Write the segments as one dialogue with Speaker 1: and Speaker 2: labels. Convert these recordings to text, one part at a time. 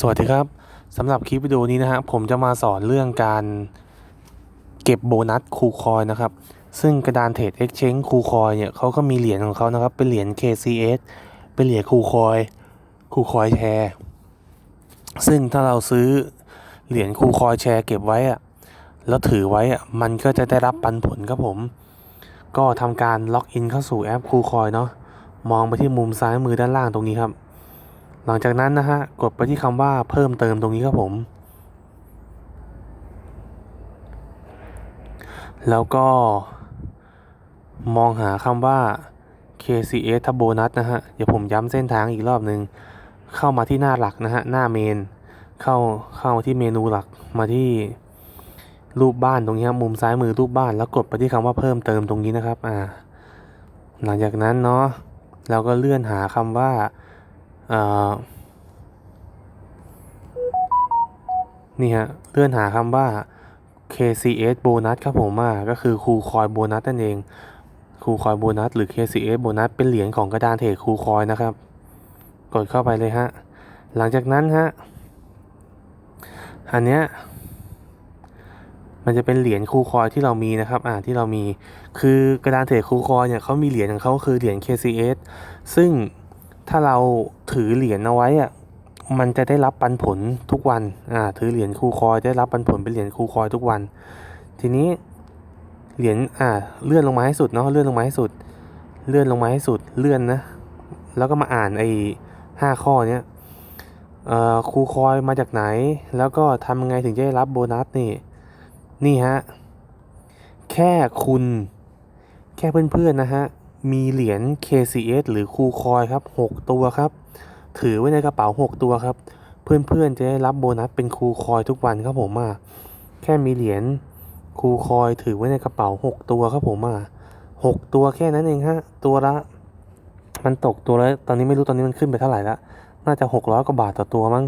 Speaker 1: สวัสดีครับสำหรับคลิปวิดีโอนี้นะฮะผมจะมาสอนเรื่องการเก็บโบนัสคูคอยนะครับ ซึ่งกระดานเทรด Exchange คูคอยเนี่ยเขาก็มีเหรียญของเขานะครับ เป็นเหรียญ KCS เป็นเหรียญคูคอยคูคอยแชร์ ซึ่งถ้าเราซื้อเหรียญคูคอยแชร์เก็บไว้อะแล้วถือไว้อะมันก็จะได้รับปันผลครับผม ก็ทำการล็อกอินเข้าสู่แอปคูคอยเนาะมองไปที่มุมซ้ายมือด้านล่างตรงนี้ครับ หลังจากนั้นนะฮะกดไปที่คำว่าเพิ่มเติมตรงนี้ครับผม แล้วก็ มองหาคำว่า KCS ทับโบนัสนะฮะ เดี๋ยวผมย้ำเส้นทางอีกรอบหนึ่งเข้ามาที่หน้าหลักนะฮะ หน้าเมน เข้าเข้าที่เมนูหลักมาที่รูปบ้านตรงนี้ครับมุมซ้ายมือรูปบ้านแล้วกดไปที่คำว่าเพิ่มเติมตรงนี้นะครับ อ่า หลังจากนั้นเนาะเราก็เลื่อนหาคำว่า นี่ฮะเลื่อนหาคำว่า KCS โบนัสครับผมอะก็คือคูคอยโบนัสนั่นเองคูคอยโบนัสหรือ KCS โบนัสเป็นเหรียญของกระดานเทรดคูคอยนะครับ กดเข้าไปเลยฮะ หลังจากนั้นฮะ อันเนี้ยมันจะเป็นเหรียญคูคอยที่เรามีนะครับ อ่า ที่เรามี คือกระดานเทรดคูคอยเนี่ยเขามีเหรียญของเขาคือเหรียญ KCS ซึ่ง ถ้าเราถือเหรียญเอาไว้อะมันจะได้รับปันผลทุกวันอ่าถือเหรียญคูคอยได้รับปันผลเป็นเหรียญคูคอยทุกวัน ทีนี้เหรียญอ่าเลื่อนลงมาให้สุดเนาะเลื่อนลงมาให้สุด เลื่อนลงมาให้สุดเลื่อนนะ แล้วก็มาอ่านไอ้ห้าข้อเนี้ยเอ่อคูคอยมาจากไหน แล้วก็ทำยังไงถึงจะได้รับโบนัสนี่ นี่ฮะ แค่คุณ แค่เพื่อนๆนะฮะ มีเหรียญ KCS หรือคูคอยครับ 6 ตัวครับ ถือไว้ในกระเป๋า 6 ตัวครับ เพื่อนๆจะได้รับโบนัสเป็นคูคอยทุกวันครับผมอะแค่มีเหรียญคูคอยถือไว้ในกระเป๋า 6 ตัวครับผมอะ6ตัวแค่นั้นเองฮะ ตัวละ มันตกตัวละตอนนี้ไม่รู้ตอนนี้มันขึ้นไปเท่าไหร่ละน่าจะ600กว่าบาทต่อตัวมั้ง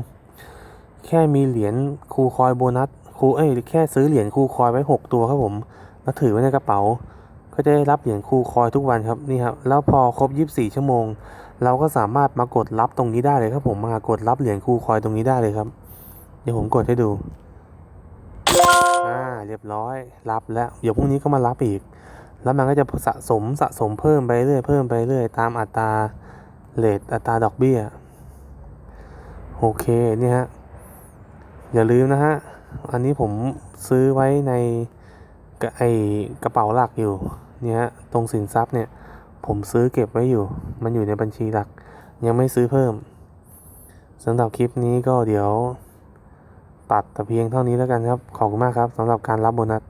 Speaker 1: แค่มีเหรียญคูคอยโบนัสคูเอ้ยแค่ซื้อเหรียญคูคอยไว้6ตัวครับผมแล้วถือไว้ในกระเป๋า ก็จะได้รับเหรียญคูคอยทุกวันครับนี่ครับแล้วพอครบ 24 ชั่วโมง เราก็สามารถมากดรับตรงนี้ได้เลยครับผมมากดรับเหรียญคูคอยตรงนี้ได้เลยครับ เดี๋ยวผมกดให้ดูอ่าเรียบร้อยรับแล้วเดี๋ยวพรุ่งนี้ก็มารับอีก แล้วมันก็จะสะสมสะสมเพิ่มไปเรื่อยเพิ่มไปเรื่อยตามอัตราเลทอัตราดอกเบี้ยโอเคนี่ฮะอย่าลืมนะฮะอันนี้ผมซื้อไว้ในไอกระเป๋าหลักอยู่ เนี่ยตรงสินทรัพย์เนี่ย ผมซื้อเก็บไว้อยู่ มันอยู่ในบัญชีหลัก ยังไม่ซื้อเพิ่มสำหรับคลิปนี้ก็เดี๋ยว ตัดแต่เพียงเท่านี้แล้วกันครับ ขอบคุณมากครับสำหรับการรับโบนัส